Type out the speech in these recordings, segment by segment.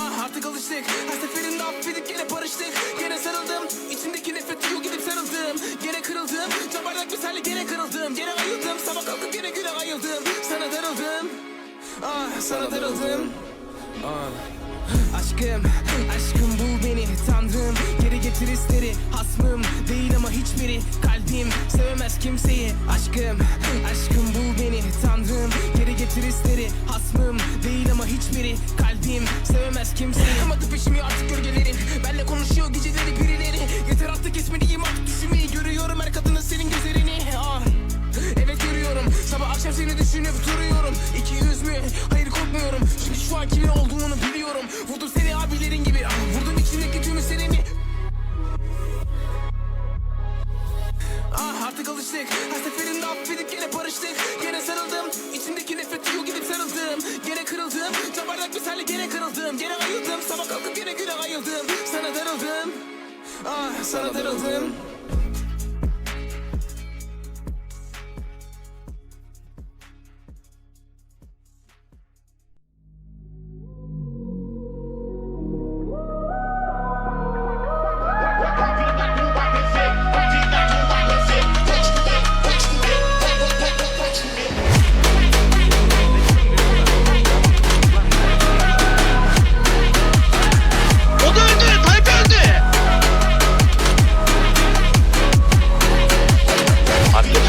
artık alıştık. Her seferinde affedip gene barıştık. Gene sarıldım. İçimdeki nefreti yok gidip sarıldım. Gene kırıldım. Cam bardak misali gene kırıldım. Gene ayıldım. Sabah kalkıp gene güne ayıldım. Sana darıldım. Ah sana darıldım. Ah. Aşkım, aşkım bul beni. Tanrım Geri getir hisleri. Hasmım değil ama hiçbiri. Kalbim sevmez kimseyi. Aşkım, aşkım bul beni. Tanrım Geri getir ama hiçbiri Kalbim sevmez kimseyi. Kamadı peşimi artık gölgelerin Benle konuşuyor geceleri birileri. Yeter artık kesmeliyim artık düşünmeyi Görüyorum her kadının senin gözlerini. Ah. Evet görüyorum. Sabah akşam seni düşünüp duruyorum. İki yüz mü? Hayır korkmuyorum. Çünkü şu an kimin olduğunu biliyorum. Vurdum seni abilerin gibi. Ah, Vurdum içindeki tüm hislerini Ah artık alıştık. Her seferinde affedip gene barıştık. Gene sarıldım kırıldım Gene ayıldım. Sabah kalkıp gene güne ayıldım. Sana darıldım. Ah sana darıldım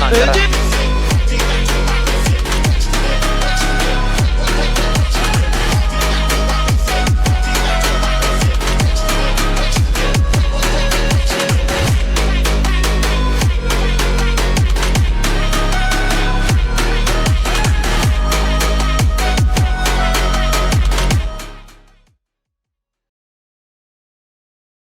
Ankara.